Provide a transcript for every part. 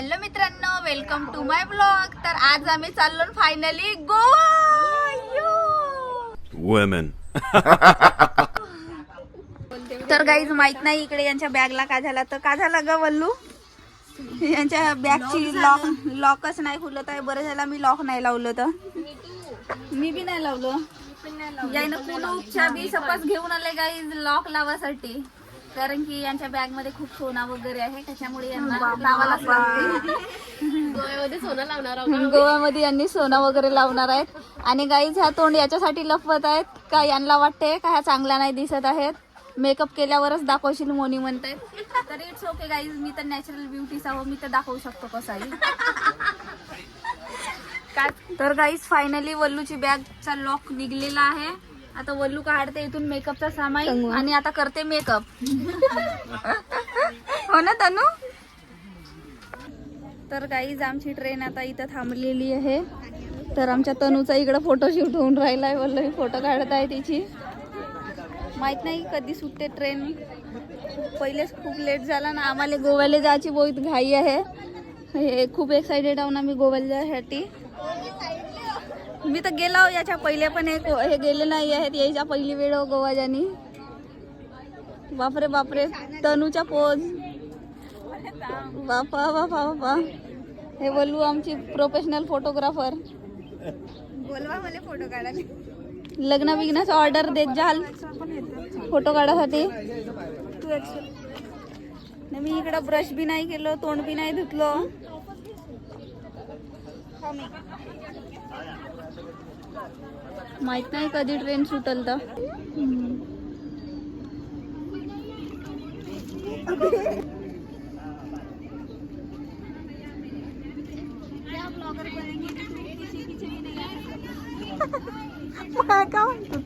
Hello मित्रांनो welcome to my blog तर आज आम्ही चाललो फायनली गोवा. तर काहीच माहीत नाही इकडे यांच्या बॅगला काय झाला तर काय झालं ग वल्लू? यांच्या बॅगची लॉक लॉकच नाही खुलत आहे. बरं झालं मी लॉक नाही लावलं तर. मी बी नाही लावलं. यायनं पूर्ण उपचार बी सपास घेऊन आले काही लॉक लावासाठी. कारण की यांच्या बॅगमध्ये खूप सोना वगैरे आहे त्याच्यामुळे यांना लावायलाच लागते. गोव्यामध्ये सोनं लावणार आहोत गोव्यामध्ये यांनी सोना वगैरे लावणार आहेत. आणि गाईज ह्या तोंड याच्यासाठी लपवत आहेत का यांना वाटते का ह्या चांगल्या नाही दिसत आहेत? मेकअप केल्यावरच दाखवशील मोनी म्हणतायत. तर इट्स ओके गाईज मी तर नॅचरल ब्युटीच आहो मी तर दाखवू शकतो कसाही. तर गाईज फायनली वल्लूची बॅगचा लॉक निघलेला आहे. आता वल्लू काढते इथून मेकअपचा सामान आणि आता करते मेकअप. हो ना तनू? तर गाईज आमची ट्रेन आता इथं थांबलेली आहे. तर आमच्या तनूचा इकडं फोटोशूट होऊन राहिलाय. वल्लवी फोटो काढत आहे तिची. माहीत नाही कधी सुटते ट्रेन पहिलेच खूप लेट झाला ना. आम्हाला गोव्याला जायची बहुत घाई आहे. हे खूप एक्साइटेड आहो ना मी गोव्याला जायसाठी. मी तर गेलो याच्या पहिले पण हे गो- हे गेले नाही आहेत यायच्या पहिली वेळ हो गोवा जानी बापरे बापरे तनूच्या पोज. बापा बापा बापा. हे बोलू आमची प्रोफेशनल फोटोग्राफर बोलवा मला फोटो काढायला. लग्न बिग्नाचा ऑर्डर देत जाल. फोटो काढासाठी. नाही, मी इकडं ब्रश बी नाही केलं तोंड बी नाही धुतलो. माहीत नाही कधी ट्रेन सुटल तर.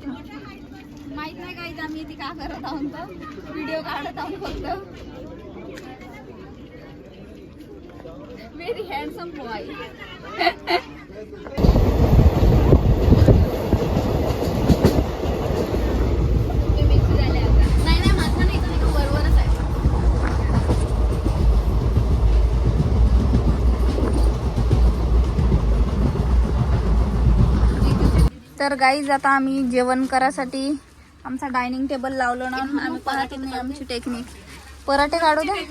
माहीत नाही काही आम्ही ती का करत आहोत व्हिडिओ काढत आहोत फक्त. व्हेरी हँडसम बॉय नाही नाही माझं नाही तुम्ही बरोबरच आहे तर गाईज आता आम्ही जेवण करासाठी आमचा डायनिंग टेबल लावलो ना. आम्ही पराठे नाही आमची टेक्निक पराठे काढू दे.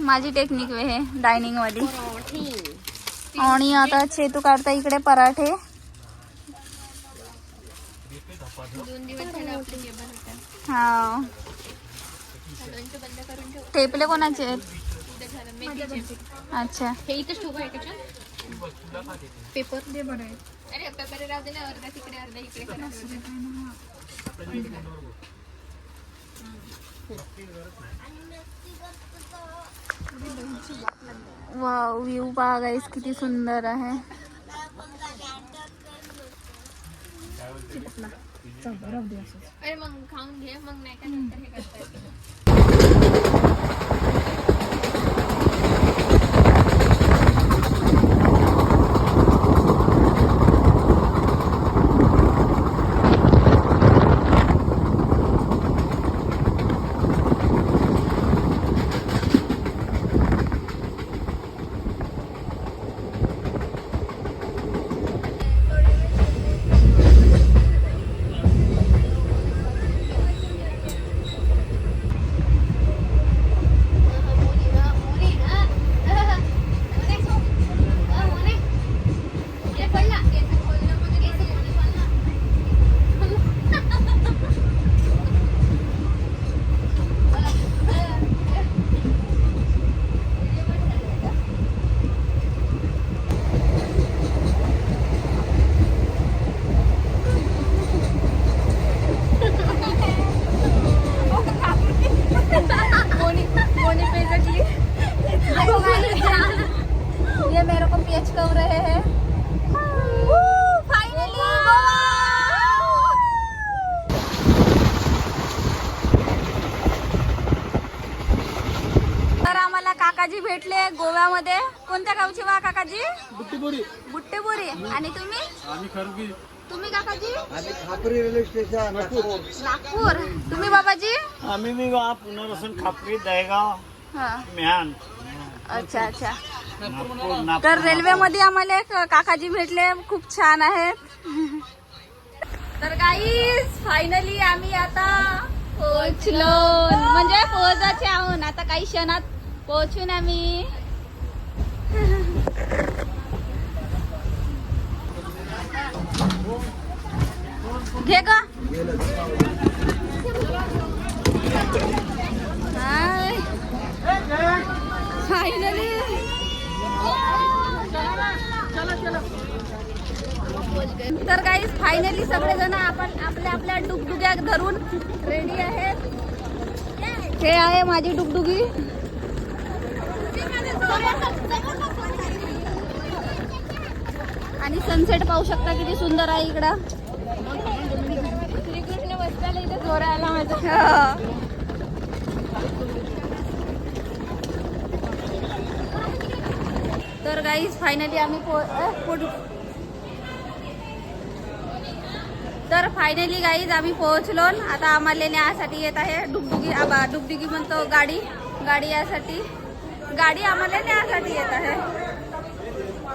माझी टेक्निक हे डायनिंग वाली. आणि आता चेतू काढता इकडे पराठे. हा टेपले कोणाचे? आहेत अच्छा. हे इथंच ठेवू पेपर दे बरं अरे पेपर राहू दे ना अर्धा तिकडे अर्धा इकडे करा. वा व्ह्यू पहा गाईस किती सुंदर आहे. अरे मग खाऊन घे मग नाही का नंतर हे करता येतं. काकाजी भेटले गोव्यामध्ये. कोणत्या गावची वा काकाजी? बुट्टीपुरी. बुट्टेपुरी. आणि तुम्ही? आम्ही तुम्ही काकाजी? आम्ही खापरी रेल्वे स्टेशन. नागपूर. नागपूर. तुम्ही बाबाजी? आम्ही मी वा पुनर्वसन खापरी दहेगाव हा. म्यान. अच्छा अच्छा. तर रेल्वेमध्ये आम्हाला एक काकाजी भेटले. खूप छान आहेत. तर काही फायनली आम्ही आता पोहोचलो. म्हणजे पोहोचायचे आहोत. आता काही क्षणात पोहोचून आम्ही घे का फायनली तर काही फायनली सगळेजण आपण आपल्या आपल्या डुगडुग्या धरून रेडी आहेत. हे आहे माझी डुगडुगी. आणि सनसेट पाहू शकता किती सुंदर आहे इकडं. श्रीकृष्ण बसताना इथे जोर आला माझा तर गाईज फायनली आम्ही पोट- तर फायनली गाईज आम्ही पोहोचलो. आता आम्हाला न्यासाठी येत आहे डुगडुगी आबा डुगडुगी म्हणतो गाडी गाडी यासाठी. गाडी आम्हाला न्यासाठी येत आहे.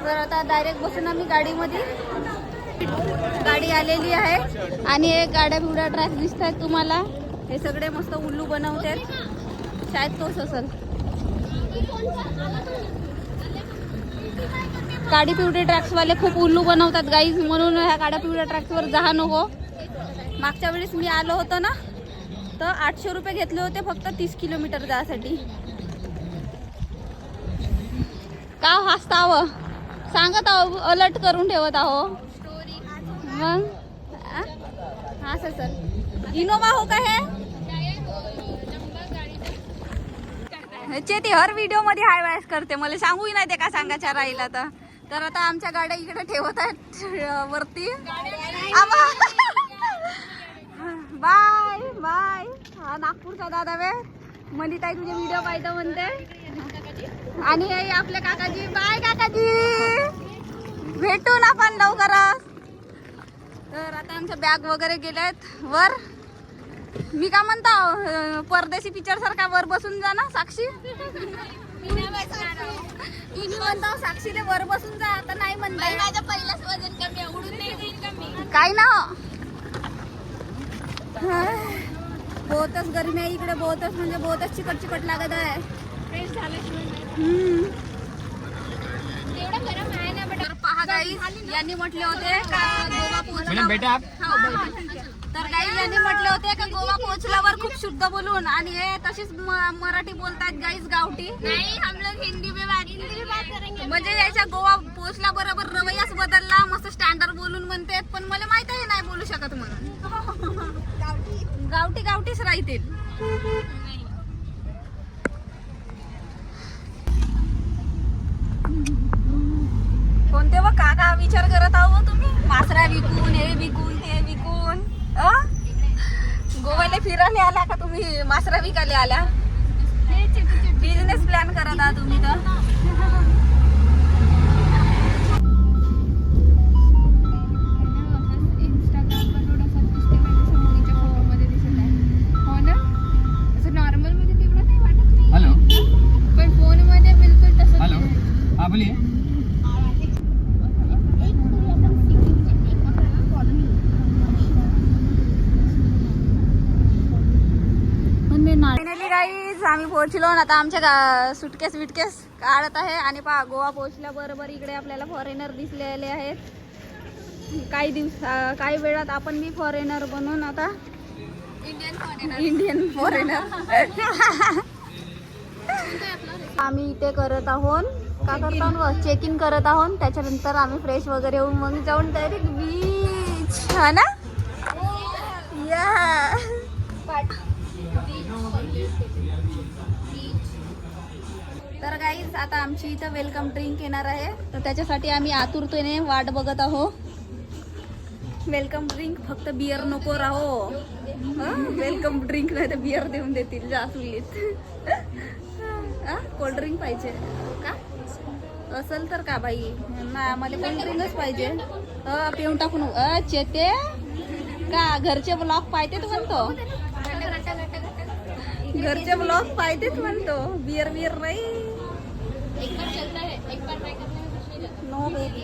तर आता डायरेक्ट बसून आम्ही गाडीमध्ये. गाडी आलेली आहे आणि एक गाड्या बिवड्या ट्रॅक दिसत आहेत तुम्हाला. हे सगळे मस्त उल्लू बनवते. शायद तोच असेल गाडी पिवडे ट्रॅक्सवाले खूप उल्लू बनवतात गाईज म्हणून ह्या गाड्या पिवड्या ट्रॅक्सवर जा नको. मागच्या वेळेस मी आलो होतो ना तर आठशे रुपये घेतले होते फक्त तीस किलोमीटर जायसाठी का हसताव. सांगत आहो अलर्ट करून ठेवत आहो. मग? हा सर सर इनोवा हो का हे? चेती हर व्हिडिओमध्ये हाय वायस करते. मला सांगूही नाही ते का सांगायच्या राहिला तर. तर आता आमच्या गाड्या इकडे ठेवत आहेत. वरती. Bye bye. हा नागपूरचा दादा वे. मनी ताई तुझे व्हिडिओ पाहिजे म्हणते. आणि हे आपले काकाजी. बाय काकाजी. भेटू ना आपण लवकरच तर आता आमच्या बॅग वगैरे गेल्यात वर. मी का म्हणता परदेशी पिक्चर सारखा वर बसून जा ना साक्षी? मी म्हणतो साक्षीले वर बसून जा आता नाही म्हणताय माझं पहिलंच वजन कमी उडून काय ना बहुतच गरमी आहे इकडे बहुतच म्हणजे बहुतच चिकट चिकट लागत आहे. तर पहा गाई यांनी म्हटले होते का गोवा पोहोचला हो, बैठा. तर गाई यांनी म्हटले होते का गोवा पोहोचल्यावर खूप शुद्ध बोलून. आणि हे तशीच म- मराठी बोलतात गाईज गावठी. नहीं हम लोग हिंदी में बात हिंदी में बात करेंगे. म्हणजे याच्या गोवा पोहोचल्या बरोबर रवैयाच बदलला मस्त स्टँडर्ड बोलून म्हणते. पण मला माहीत आहे नाही बोलू शकत म्हणून. गावठी गावठीच राहतील. कोणते व काका विचार करत आहो तुम्ही. मासरा विकून हे विकून ते विकून. अ? गोव्याला फिरायला आला का तुम्ही? मासरा विकायला आल्या बिझनेस प्लॅन करत आहात तुम्ही तर. हो नॉर्मलमध्ये तेवढं नाही वाटत नाही हेलो. पण फोनमध्ये बिलकुल तसं हेलो. हाँ फायनली गाईज आम्ही पोहोचलो आणि आता आमच्या गा सुटकेस विटकेस काढत आहे. आणि पहा गोवा पोहोचल्याबरोबर इकडे आपल्याला फॉरेनर दिसलेले आहेत. काही दिवस काही वेळात आपण मी फॉरेनर बनून आता इंडियन फॉरेनर आम्ही इथे करत आहोत. का करत आहोत? चेक इन करत आहोत. त्याच्यानंतर आम्ही फ्रेश वगैरे होऊन मग जाऊन डायरेक्ट बीच हा ना? या तर गाईज आता आमची इथं वेलकम ड्रिंक येणार आहे. तर त्याच्यासाठी आम्ही आतुरतेने वाट बघत आहो वेलकम ड्रिंक फक्त बियर नको राहो. वेलकम ड्रिंक नाही तर बियर देऊन देतील जासुलीत. कोल्ड ड्रिंक पाहिजे. का? असेल तर का बाई? ना आम्हाला कोल्ड ड्रिंकच पाहिजे. पिऊन टाकून. चेते? का घरचे ब्लॉग तू? म्हणतो घरचे ब्लॉग पाहिजेच म्हणतो. बियर बियर नाही. नो बेबी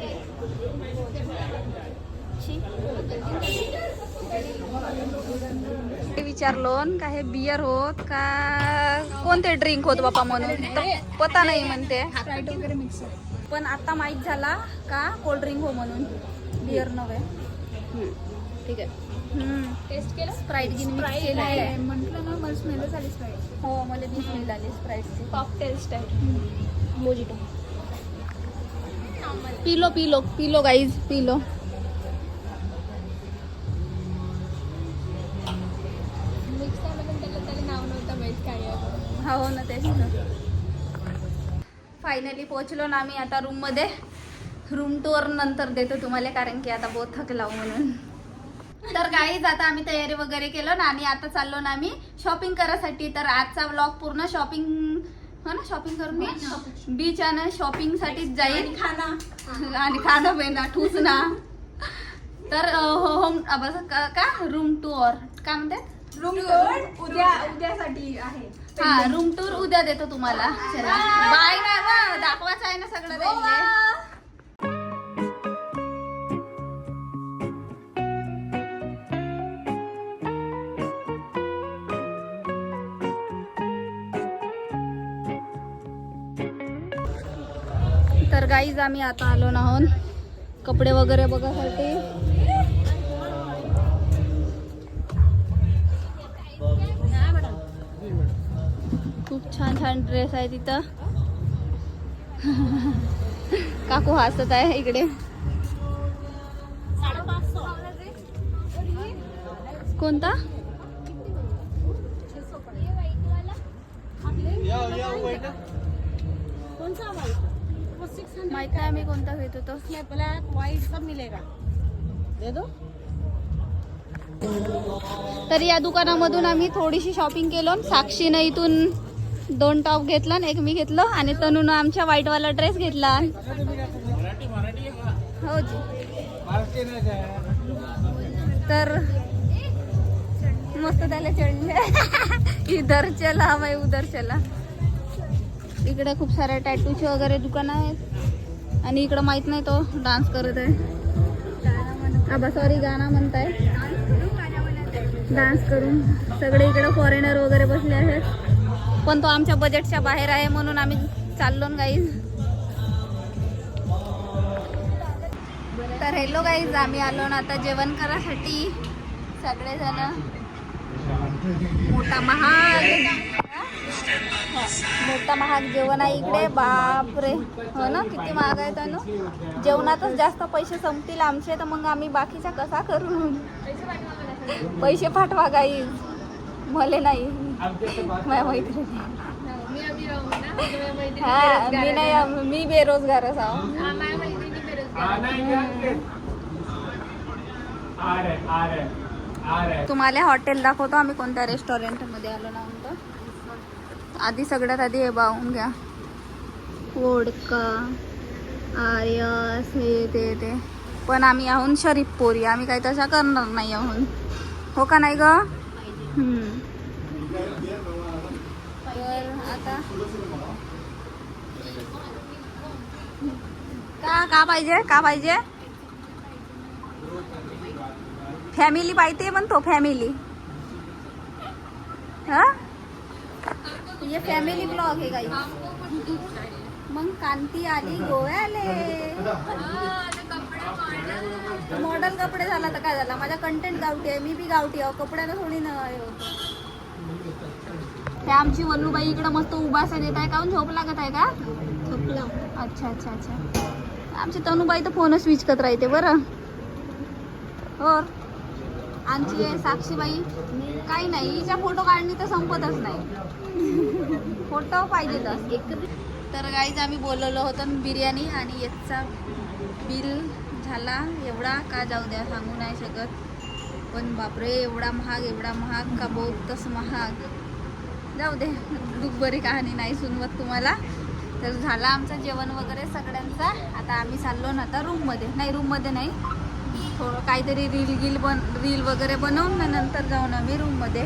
विचारलो का हे बियर होत का? कोणते ड्रिंक होत बापा म्हणून? पता नाही म्हणते. मिक्स पण आता माहीत झाला का कोल्ड ड्रिंक हो म्हणून. बियर नव्हे. ठीक आहे. टेस्ट केलं? स्प्राईट गिन म्हटलं ना मला स्मेल झाली स्प्राईट हो मला बी स्मेल आली स्प्राईटची कॉकटेल स्टाईल मोजिटो पिलो पिलो पिलो गाईज पिलो. हो ना तेच फायनली पोहोचलो ना आम्ही आता रूममध्ये. रूम टूर नंतर देतो तुम्हाला कारण की आता बहुत थकलाव म्हणून. तर गाईज आता आम्ही तयारी वगैरे केलो ना आणि आता चाललो ना आम्ही शॉपिंग करायसाठी. तर आजचा व्लॉग पूर्ण शॉपिंग हो ना शॉपिंग करून मी बीच आणि शॉपिंग साठीच जाईल. खाना. आणि खाणं पिणं ठूस ना. तर हो होम बस का रूम टूर काय म्हणतात? रूम टूर उद्या उद्यासाठी आहे. हा रूम टूर उद्या देतो तुम्हाला. चला. बाय गाईज आम्ही आता आलो ना आहोत. कपडे वगैरे बघासाठी खूप छान छान ड्रेस आहे तिथं. काकू हसत आहे इकडे. कोणता? माहीत नाही आम्ही कोणता घेत होतो. ब्लैक व्हाइट सब मिलेगा. दे दो. तर या दुकानामधून आम्ही थोडीशी शॉपिंग केलो. साक्षीनं इथून दोन टॉप घेतला एक मी घेतलो आणि तनून आमच्या व्हाईटवाला ड्रेस घेतला. हो जी. तर मस्त त्याला चढले इधर चला मैं उधर चला इकडे खूप साऱ्या टॅटूचे वगैरे दुकानं आहेत. आणि इकडं माहीत नाही तो डान्स करत आहे. आबा सॉरी गाणं म्हणताय. डान्स करून. सगळे इकडे फॉरेनर वगैरे बसले आहेत. पण तो आमच्या बजेटच्या बाहेर आहे म्हणून आम्ही चाललो गाईज तर हॅलो गाईज आम्ही आलो ना आता जेवण करासाठी सगळेजण. मोठा महाग मोठा महाग जेवण आहे इकडे बापरे. हो ना किती महाग आहे त्यानं जेवणातच जास्त पैसे संपतील आमचे तर मग आम्ही बाकीचा कसा करू? पैसे पाठवा गाई मले नाही. माझ्या मैत्रिणी. हा मी नाही मी बेरोजगारच आहो. तुम्हाला हॉटेल दाखवतो आम्ही कोणत्या रेस्टॉरंटमध्ये आलो ना. आधी सगळ्यात आधी हे वाहून घ्या. वोडका आर्यस हे ते ते. पण आम्ही आहोत शरीफ पोरी आम्ही काही तशा करणार नाही आहोत. हो का नाही ग? आता का का पाहिजे? का पाहिजे? फॅमिली पाहिजे म्हणतो फॅमिली. हा? ये फॅमिली ब्लॉग आहे काही मग कांती आली गोव्याले मॉडेल कपडे झाला तर काय झाला? माझा कंटेंट गावठी आहे मी बी गावठी आहे. कपड्याला थोडी न. त्या आमची वल्लूबाई इकडं मस्त उभासा देत आहे. काऊन झोप लागत आहे का? झोपला. अच्छा अच्छा अच्छा. आमची तनुबाई तर फोनच स्विच करत राहते बरं. हो आमची आहे साक्षीबाई. काही नाही हिच्या फोटो काढणी तर संपतच नाही. फोटो पाहिजे तर गाईज आम्ही बोलवलं होतं बिर्याणी आणि याचा बिल झाला एवढा का जाऊ द्या सांगू नाही शकत. पण बापरे एवढा महाग एवढा महाग का बहुतच महाग. जाऊ दे दुखभरी बरी कहाणी नाही सुनवत तुम्हाला. तर झाला आमचं जेवण वगैरे सगळ्यांचा. आता आम्ही चाललो ना आता रूममध्ये नाही रूममध्ये नाही. थोडं काहीतरी रील गिल बन रील वगैरे बनवून ना नंतर जाऊन आम्ही रूममध्ये